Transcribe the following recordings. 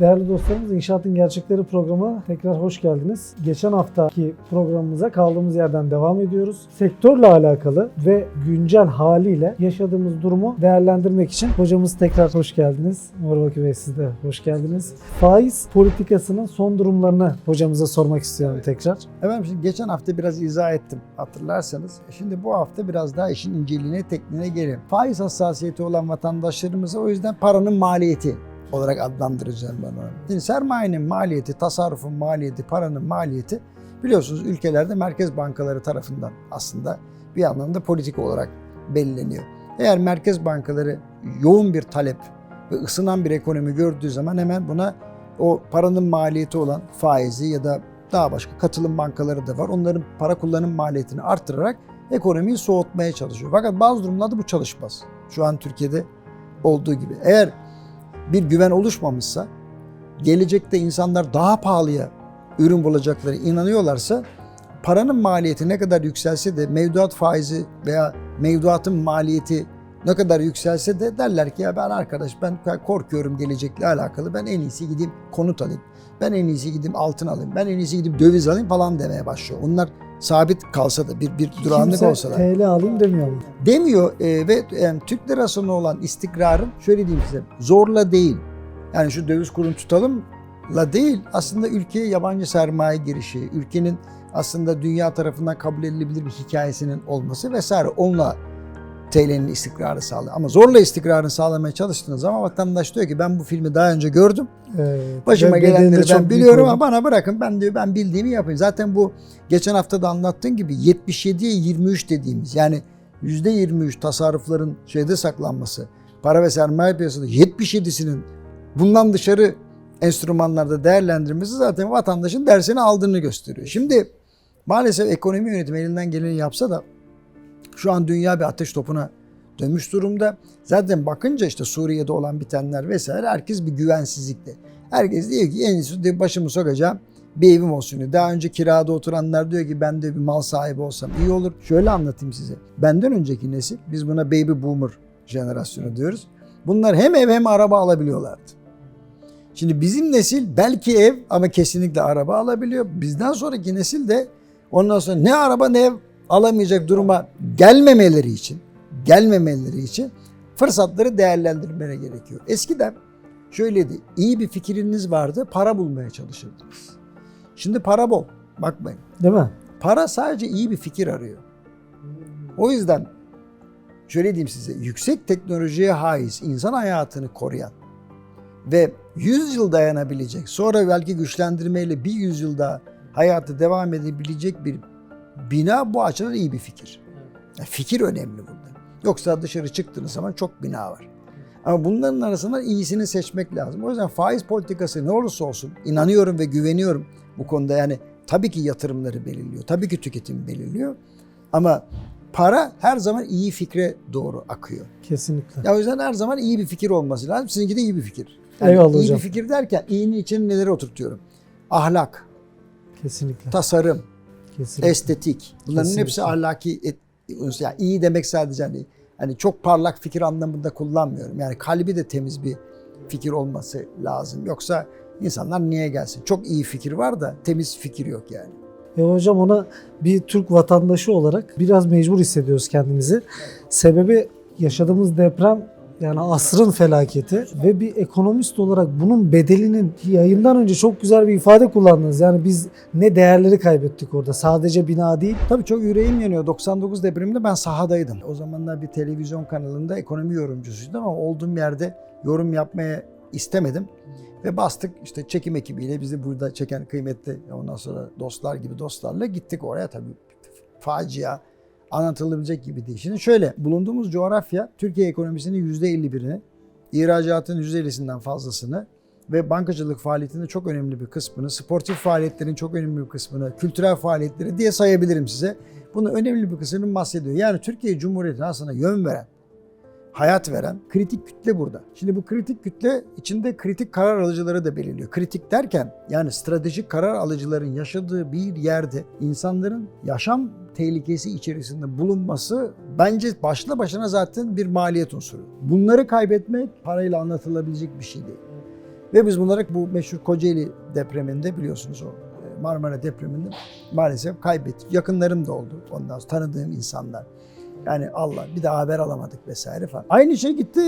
Değerli dostlarımız İnşaatın Gerçekleri programı tekrar hoş geldiniz. Geçen haftaki programımıza kaldığımız yerden devam ediyoruz. Sektörle alakalı ve güncel haliyle yaşadığımız durumu değerlendirmek için hocamız tekrar hoş geldiniz. Morbaki Bey siz de hoş geldiniz. Faiz politikasının son durumlarını hocamıza sormak istiyorum tekrar. Efendim şimdi geçen hafta biraz izah ettim hatırlarsanız. Şimdi bu hafta biraz daha işin inceliğine, tekniğine gelin. Faiz hassasiyeti olan vatandaşlarımıza o yüzden paranın maliyeti olarak adlandıracağım ben onu. Şimdi sermayenin maliyeti, tasarrufun maliyeti, paranın maliyeti biliyorsunuz ülkelerde merkez bankaları tarafından aslında bir anlamda politik olarak belirleniyor. Eğer merkez bankaları yoğun bir talep ve ısınan bir ekonomi gördüğü zaman hemen buna o paranın maliyeti olan faizi ya da daha başka katılım bankaları da var. Onların para kullanım maliyetini arttırarak ekonomiyi soğutmaya çalışıyor. Fakat bazı durumlarda bu çalışmaz. Şu an Türkiye'de olduğu gibi. Eğer bir güven oluşmamışsa, gelecekte insanlar daha pahalıya ürün bulacakları inanıyorlarsa paranın maliyeti ne kadar yükselse de mevduat faizi veya mevduatın maliyeti ne kadar yükselse de derler ki ya ben arkadaş ben korkuyorum gelecekle alakalı ben en iyisi gideyim konut alayım. Ben en iyisi gideyim altın alayım. Ben en iyisi gidip döviz alayım falan demeye başlıyor. Onlar sabit kalsa da bir, bir durağanlık olsa da. TL alayım demiyor mu? Demiyor e, ve yani Türk lirasına olan istikrarın şöyle diyeyim size zorla değil. Yani şu döviz kurunu tutalım la değil. Aslında ülkeye yabancı sermaye girişi, ülkenin aslında dünya tarafından kabul edilebilir bir hikayesinin olması vesaire onunla TL'nin istikrarı sağlıyor. Ama zorla istikrarını sağlamaya çalıştığınız zaman vatandaş diyor ki ben bu filmi daha önce gördüm. Evet. Başıma gelenleri ben biliyorum ama bana bırakın ben diyor ben bildiğimi yapayım. Zaten bu geçen hafta da anlattığım gibi 77'ye 23 dediğimiz yani %23 tasarrufların şeyde saklanması, para ve sermaye piyasasında 77'sinin bundan dışarı enstrümanlarda değerlendirmesi zaten vatandaşın dersini aldığını gösteriyor. Şimdi maalesef ekonomi yönetimi elinden geleni yapsa da şu an dünya bir ateş topuna dönmüş durumda. Zaten bakınca işte Suriye'de olan bitenler vesaire herkes bir güvensizlikte. Herkes diyor ki en iyisi başımı sokacağım bir evim olsun diyor. Daha önce kirada oturanlar diyor ki ben de bir mal sahibi olsam iyi olur. Şöyle anlatayım size. Benden önceki nesil biz buna baby boomer jenerasyonu diyoruz. Bunlar hem ev hem araba alabiliyorlardı. Şimdi bizim nesil belki ev ama kesinlikle araba alabiliyor. Bizden sonraki nesil de ondan sonra ne araba ne ev alamayacak duruma gelmemeleri için gelmemeleri için fırsatları değerlendirmene gerekiyor. Eskiden şöyleydi. iyi bir fikriniz vardı, para bulmaya çalışırdınız. Şimdi para bol. Bakmayın. Değil mi? Para sadece iyi bir fikir arıyor. O yüzden şöyle diyeyim size. Yüksek teknolojiye haiz, insan hayatını koruyan ve 100 yıl dayanabilecek, sonra belki güçlendirmeyle bir yüzyıl daha hayatı devam edebilecek bir bina bu açıdan iyi bir fikir. Yani fikir önemli burada. Yoksa dışarı çıktığınız zaman çok bina var. Ama bunların arasından iyisini seçmek lazım. O yüzden faiz politikası ne olursa olsun inanıyorum ve güveniyorum bu konuda yani tabii ki yatırımları belirliyor. Tabii ki tüketimi belirliyor. Ama para her zaman iyi fikre doğru akıyor. Kesinlikle. Ya o yüzden her zaman iyi bir fikir olması lazım. Sizinki de iyi bir fikir. Eyvallah iyi hocam. bir fikir derken iyinin içine neleri oturtuyorum? Ahlak, Kesinlikle. tasarım, Kesinlikle. estetik. Bunların Kesinlikle. hepsi ahlaki et, yani iyi demek sadece hani hani çok parlak fikir anlamında kullanmıyorum. Yani kalbi de temiz bir fikir olması lazım. Yoksa insanlar niye gelsin? Çok iyi fikir var da temiz fikir yok yani. E hocam ona bir Türk vatandaşı olarak biraz mecbur hissediyoruz kendimizi. Sebebi yaşadığımız deprem yani asrın felaketi ve bir ekonomist olarak bunun bedelinin yayından önce çok güzel bir ifade kullandınız. Yani biz ne değerleri kaybettik orada. Sadece bina değil. Tabii çok yüreğim yanıyor. 99 depreminde ben sahadaydım. O zamanlar bir televizyon kanalında ekonomi yorumcusuydum ama olduğum yerde yorum yapmaya istemedim. Ve bastık işte çekim ekibiyle bizi burada çeken kıymetli ondan sonra dostlar gibi dostlarla gittik oraya tabii facia anlatılabilecek gibi değil. Şimdi şöyle bulunduğumuz coğrafya Türkiye ekonomisinin %51'ini, ihracatın %50'sinden fazlasını ve bankacılık faaliyetinin çok önemli bir kısmını, sportif faaliyetlerin çok önemli bir kısmını, kültürel faaliyetleri diye sayabilirim size. Bunun önemli bir kısmını bahsediyor. Yani Türkiye Cumhuriyeti aslında yön veren, hayat veren kritik kütle burada. Şimdi bu kritik kütle içinde kritik karar alıcıları da belirliyor. Kritik derken yani stratejik karar alıcıların yaşadığı bir yerde insanların yaşam tehlikesi içerisinde bulunması bence başlı başına zaten bir maliyet unsuru. Bunları kaybetmek parayla anlatılabilecek bir şey değil. Ve biz bunları bu meşhur Kocaeli depreminde biliyorsunuz o e, Marmara depreminde maalesef kaybettik. Yakınlarım da oldu ondan sonra tanıdığım insanlar. Yani Allah bir daha haber alamadık vesaire falan. Aynı şey gitti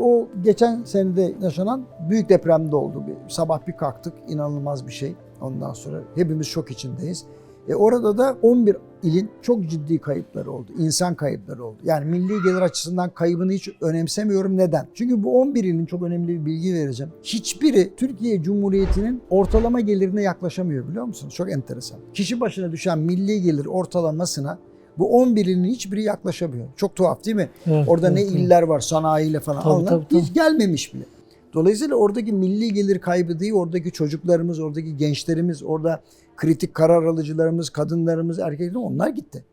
o geçen senede yaşanan büyük depremde oldu. Bir, sabah bir kalktık inanılmaz bir şey. Ondan sonra hepimiz şok içindeyiz. E orada da 11 ilin çok ciddi kayıpları oldu. İnsan kayıpları oldu. Yani milli gelir açısından kaybını hiç önemsemiyorum. Neden? Çünkü bu 11 ilin çok önemli bir bilgi vereceğim. Hiçbiri Türkiye Cumhuriyeti'nin ortalama gelirine yaklaşamıyor biliyor musunuz? Çok enteresan. Kişi başına düşen milli gelir ortalamasına bu 11 ilin hiçbiri yaklaşamıyor. Çok tuhaf değil mi? Evet, Orada ne evet, evet. iller var sanayiyle falan Tabii, alınan tabii, tabii. hiç gelmemiş bile. Dolayısıyla oradaki milli gelir kaybı değil, oradaki çocuklarımız, oradaki gençlerimiz, orada kritik karar alıcılarımız, kadınlarımız, erkeklerimiz onlar gitti.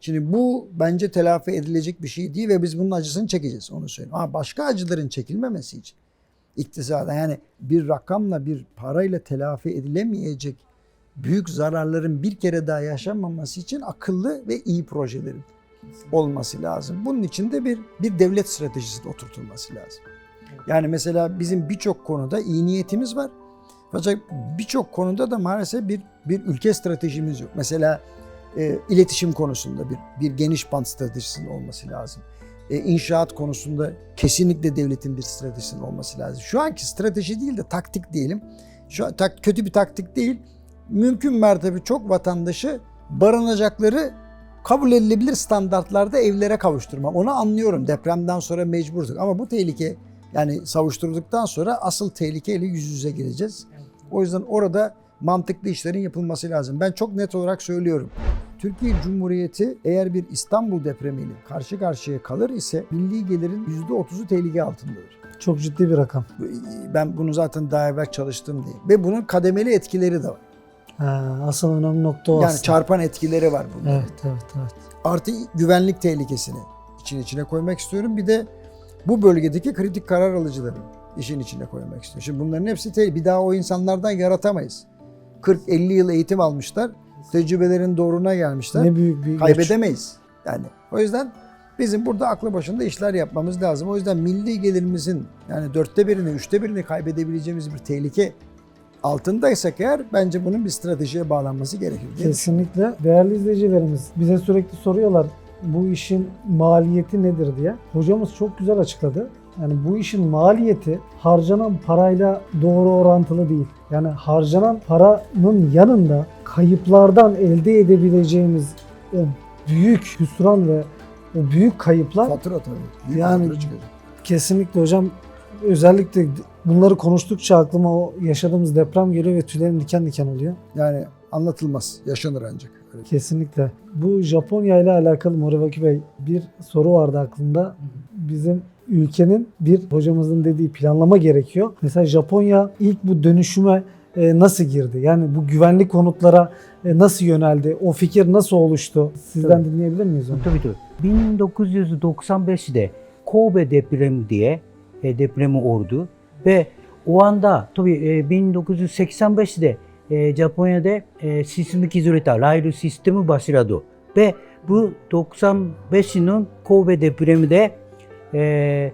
Şimdi bu bence telafi edilecek bir şey değil ve biz bunun acısını çekeceğiz onu söyleyeyim. Ama başka acıların çekilmemesi için iktisada yani bir rakamla bir parayla telafi edilemeyecek büyük zararların bir kere daha yaşanmaması için akıllı ve iyi projelerin olması lazım. Bunun için de bir bir devlet stratejisi de oturtulması lazım. Yani mesela bizim birçok konuda iyi niyetimiz var. Fakat birçok konuda da maalesef bir bir ülke stratejimiz yok. Mesela e, iletişim konusunda bir bir geniş bant stratejisinin olması lazım. E, inşaat konusunda kesinlikle devletin bir stratejisinin olması lazım. Şu anki strateji değil de taktik diyelim. Şu an tak, kötü bir taktik değil. Mümkün mertebe çok vatandaşı barınacakları kabul edilebilir standartlarda evlere kavuşturmak. Onu anlıyorum. Depremden sonra mecburduk. Ama bu tehlike yani savuşturduktan sonra asıl tehlikeyle yüz yüze geleceğiz. O yüzden orada mantıklı işlerin yapılması lazım. Ben çok net olarak söylüyorum. Türkiye Cumhuriyeti eğer bir İstanbul depremiyle karşı karşıya kalır ise milli gelirin %30'u tehlike altındadır. Çok ciddi bir rakam. Ben bunu zaten daha evvel çalıştım diye. Ve bunun kademeli etkileri de var. Ha, asıl önemli nokta o Yani aslında. çarpan etkileri var bunun. Evet, evet, evet. Artı güvenlik tehlikesini için içine koymak istiyorum. Bir de bu bölgedeki kritik karar alıcıları işin içine koymak istiyorum. Şimdi bunların hepsi te- bir daha o insanlardan yaratamayız. 40-50 yıl eğitim almışlar. Tecrübelerin doğruna gelmişler. Ne büyük bir. Kaybedemeyiz. Yani o yüzden bizim burada aklı başında işler yapmamız lazım. O yüzden milli gelirimizin yani dörtte birini, üçte birini kaybedebileceğimiz bir tehlike altındaysak eğer bence bunun bir stratejiye bağlanması gerekir. Kesinlikle. Değerli izleyicilerimiz bize sürekli soruyorlar bu işin maliyeti nedir diye. Hocamız çok güzel açıkladı. Yani bu işin maliyeti harcanan parayla doğru orantılı değil. Yani harcanan paranın yanında kayıplardan elde edebileceğimiz o büyük hüsran ve o büyük kayıplar Fatura tabii. Büyük Yani- fatura çıkacak. kesinlikle hocam özellikle bunları konuştukça aklıma o yaşadığımız deprem geliyor ve tüylerim diken diken oluyor. Yani anlatılmaz. Yaşanır ancak. Öyle. Kesinlikle. Bu Japonya ile alakalı Moribaki Bey bir soru vardı aklımda. Bizim ülkenin bir hocamızın dediği planlama gerekiyor. Mesela Japonya ilk bu dönüşüme e, nasıl girdi? Yani bu güvenlik konutlara e, nasıl yöneldi? O fikir nasıl oluştu? Sizden dinleyebilir miyiz onu? Tabii tabii. 1995'de Kobe depremi diye e, depremi oldu ve o anda tabii e, 1985'de e, Japonya'da sismik izolata, raylı sistemi başladı ve bu 95'inin Kobe depreminde e,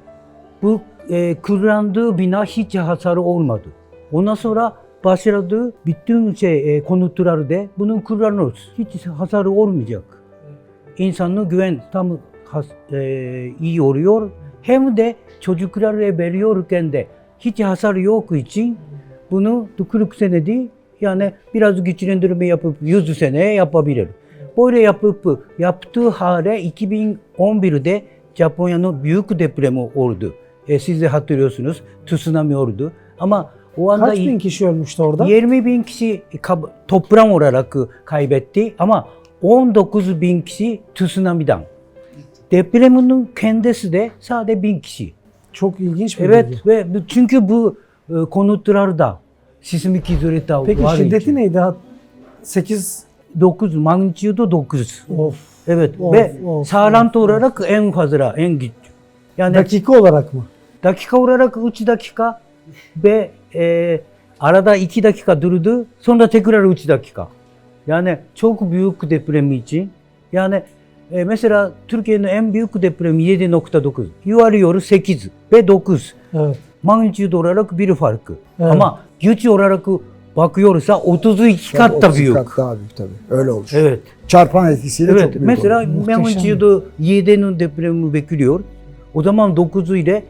bu e, kullandığı bina hiç hasarı olmadı. Ondan sonra başladı bütün şey e, konutlarda bunu kullanıyoruz. Hiç hasarı olmayacak insanın güven tam has, e, iyi oluyor. Hem de çocuklara veriyorken de hiç hasar yok için bunu 40 senede yani biraz güçlendirme yapıp 100 sene yapabilir. Böyle yapıp yaptığı hale 2011'de Japonya'nın büyük depremi oldu. E, siz de hatırlıyorsunuz tsunami oldu. Ama o anda Kaç bin kişi ölmüştü orada? 20 bin kişi toplam olarak kaybetti ama 19 bin kişi tsunami'den. Depremin kendisi de sadece bin kişi. Çok ilginç bir Evet bilgi. ve çünkü bu e, konutlarda sismik izolata Peki var şiddeti için. neydi? 8 9 magnitudo 9. of. Evet Of, ve of, sağlantı olarak en fazla en güçlü. Yani Dakika olarak mı? dakika olarak 3 dakika ve e, arada 2 dakika durdu sonra tekrar 3 dakika. Yani çok büyük deprem için yani e, mesela Türkiye'nin en büyük depremi 7.9 yuvarlıyor 8 ve 9 Evet. magnitude olarak bir farkı. Evet. Ama güç olarak bakıyorsa 32 kat da 30 büyük. Kat daha büyük tabii. Öyle olur. Evet. Çarpan etkisiyle çok Evet. büyük Mesela olur. Muhteşem. magnitude 7'nin depremi bekliyor. O zaman 9 ile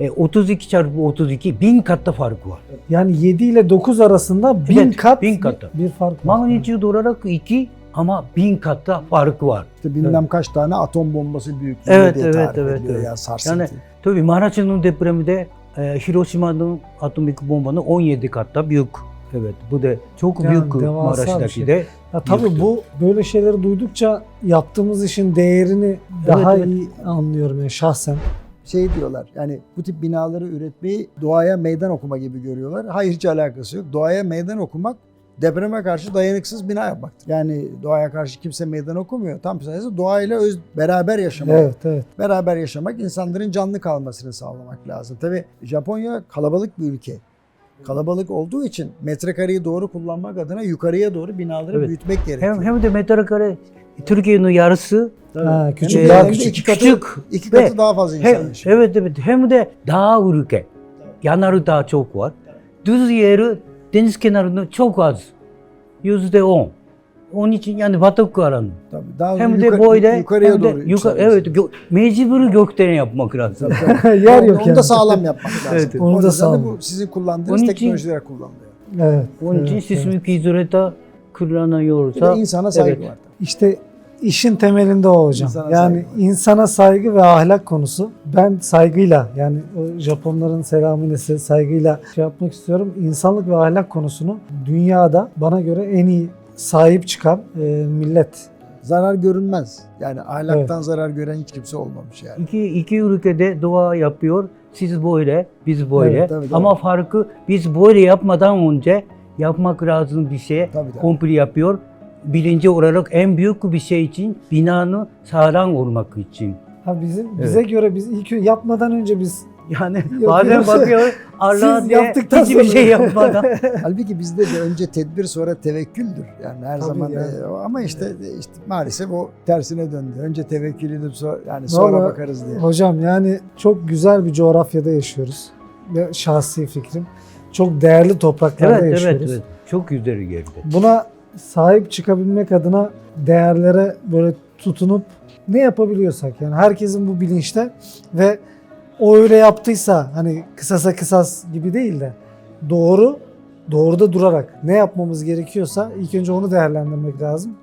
e, 32 çarpı 32 bin katta fark var. Yani 7 ile 9 arasında 1000 Evet, kat bin katta. bir fark var. Magnitude olarak 2 ama bin katta fark var. İşte bilmem kaç tane atom bombası büyüklüğünde Evet, diye evet, tarif evet, ediliyor evet. ya sarsıntı. Yani tabii Maraş'ın depremi de e, Hiroşima'nın atomik bombanın 17 katta büyük. Evet bu da çok Yani büyük Maraş'taki şey. de. Ya tabii Büyüktü. bu böyle şeyleri duydukça yaptığımız işin değerini daha evet. iyi anlıyorum yani şahsen. şey diyorlar yani bu tip binaları üretmeyi doğaya meydan okuma gibi görüyorlar. Hayır hiç alakası yok. Doğaya meydan okumak depreme karşı dayanıksız bina yapmaktır. Yani doğaya karşı kimse meydan okumuyor. Tam tersi doğayla öz, beraber yaşamak. Evet evet. Beraber yaşamak insanların canlı kalmasını sağlamak lazım. Tabi Japonya kalabalık bir ülke. Kalabalık olduğu için metrekareyi doğru kullanmak adına yukarıya doğru binaları Evet. büyütmek gerekiyor. Hem, hem de metrekare Türkiye'nin yarısı. Ha, küçük, daha hem de küçük. iki katı, küçük iki ve katı daha fazla insan yaşıyor. evet evet hem de daha ülke. Yanarı daha çok var. Düz yeri deniz kenarında çok az. Yüzde on. Onun için yani batık alanı. Tabii. Daha Hem de yuka- böyle yukarıya hem de doğru yuka, yükselmesi. evet gö, mecburi gökten yapmak lazım. Yer Onu- yok onu yani. da sağlam yapmak lazım. Evet, onu o da de sağlam. bu sizin kullandığınız Onun için- teknolojiler kullanılıyor. Evet. Onun evet, için evet. sismik izolata Bir kullanıyorsa de insana saygı evet. var. İşte işin temelinde o hocam. İnsana yani saygı var. insana saygı ve ahlak konusu. Ben saygıyla yani o Japonların selamünesi saygıyla şey yapmak istiyorum. İnsanlık ve ahlak konusunu dünyada bana göre en iyi sahip çıkan e, millet. Zarar görünmez. Yani ahlaktan zarar gören hiç kimse olmamış yani. İki, iki ülkede dua yapıyor. Siz böyle, biz böyle. Evet, tabii. Ama farkı biz böyle yapmadan önce yapmak lazım bir şey. Tabii tabii. Komple yapıyor. Birinci olarak en büyük bir şey için binanın sağlam olmak için. Ha bizim bize göre biz ilk yapmadan önce biz Yani Yapıyoruz. bazen bakıyor Allah Siz diye yaptıktan hiçbir sonra- şey yapmadan. Halbuki bizde de önce tedbir sonra tevekküldür. Yani her Tabii zaman yani. e, ama işte işte maalesef o tersine döndü. Önce tevekkül edip sonra yani sonra Vallahi- bakarız diye. hocam yani çok güzel bir coğrafyada yaşıyoruz. Ve şahsi fikrim. Çok değerli topraklarda evet yaşıyoruz. evet evet. Çok güzel geldi. Buna sahip çıkabilmek adına değerlere böyle tutunup ne yapabiliyorsak yani herkesin bu bilinçte ve o öyle yaptıysa hani kısasa kısas gibi değil de doğru doğruda durarak ne yapmamız gerekiyorsa ilk önce onu değerlendirmek lazım.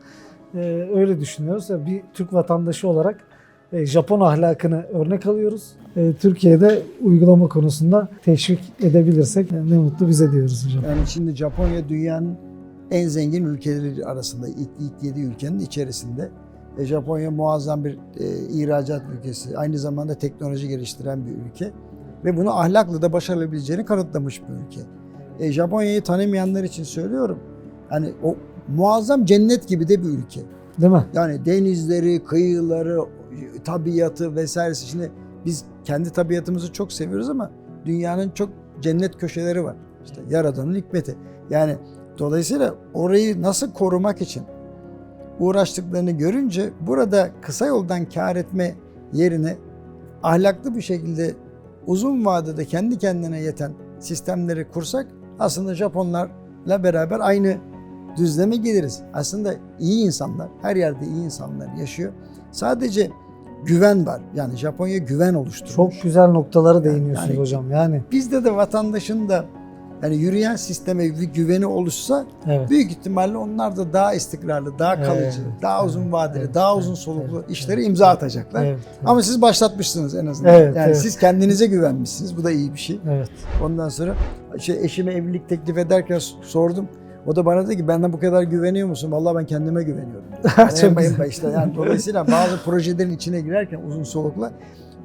Ee, öyle düşünüyoruz. Yani Bir Türk vatandaşı olarak e, Japon ahlakını örnek alıyoruz. E, Türkiye'de uygulama konusunda teşvik edebilirsek e, ne mutlu bize diyoruz hocam. Yani şimdi Japonya dünyanın en zengin ülkeleri arasında ilk, ilk 7 ülkenin içerisinde. E, Japonya muazzam bir e, ihracat ülkesi. Aynı zamanda teknoloji geliştiren bir ülke. Ve bunu ahlakla da başarabileceğini kanıtlamış bir ülke. E, Japonya'yı tanımayanlar için söylüyorum. Yani o muazzam cennet gibi de bir ülke. Değil mi? Yani denizleri, kıyıları, tabiatı vesairesi. Şimdi biz kendi tabiatımızı çok seviyoruz ama dünyanın çok cennet köşeleri var. İşte Yaradan'ın hikmeti. Yani dolayısıyla orayı nasıl korumak için uğraştıklarını görünce burada kısa yoldan kar etme yerine ahlaklı bir şekilde uzun vadede kendi kendine yeten sistemleri kursak aslında Japonlarla beraber aynı düzleme geliriz. Aslında iyi insanlar, her yerde iyi insanlar yaşıyor. Sadece güven var. Yani Japonya güven oluşturmuş. Çok güzel noktalara değiniyorsunuz Yani- hocam. Yani Bizde de vatandaşın da yani yürüyen sisteme bir güveni oluşsa evet. büyük ihtimalle onlar da daha istikrarlı, daha kalıcı, Evet, daha uzun vadeli, evet, daha uzun soluklu evet, işleri imza atacaklar. Evet. Ama siz başlatmışsınız en azından. Evet, yani evet. siz kendinize güvenmişsiniz. Bu da iyi bir şey. Evet. Ondan sonra şey, eşime evlilik teklif ederken sordum. O da bana dedi ki benden bu kadar güveniyor musun? Vallahi ben kendime güveniyorum. Yani en işte yani dolayısıyla bazı projelerin içine girerken uzun solukla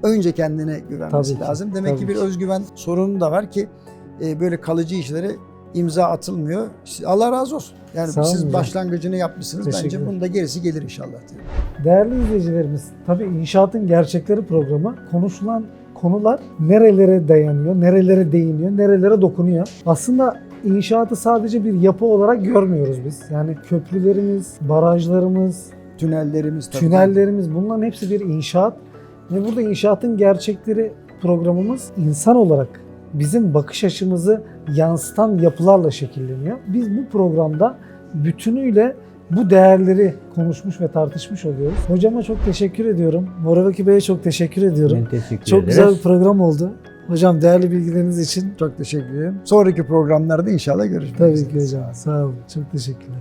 önce kendine güvenmesi Tabii ki, lazım. Demek tabii ki bir özgüven sorunu da var ki e, böyle kalıcı işlere imza atılmıyor. Allah razı olsun. Yani Sağ siz başlangıcını yapmışsınız. Bence bunun da gerisi gelir inşallah. Değerli izleyicilerimiz, tabii inşaatın gerçekleri programı konuşulan konular nerelere dayanıyor, nerelere değiniyor, nerelere dokunuyor. Aslında inşaatı sadece bir yapı olarak görmüyoruz biz. Yani köprülerimiz, barajlarımız, Tünellerimiz tabii. tünellerimiz bunların hepsi bir inşaat. Ve burada inşaatın gerçekleri programımız insan olarak bizim bakış açımızı yansıtan yapılarla şekilleniyor. Biz bu programda bütünüyle bu değerleri konuşmuş ve tartışmış oluyoruz. Hocama çok teşekkür ediyorum. Moravaki Bey'e çok teşekkür ediyorum. Ben teşekkür Çok ederiz. güzel bir program oldu. Hocam değerli bilgileriniz için Çok teşekkür ederim. Sonraki programlarda inşallah görüşmek tabii üzere. ki hocam. Sağ olun. Çok teşekkürler.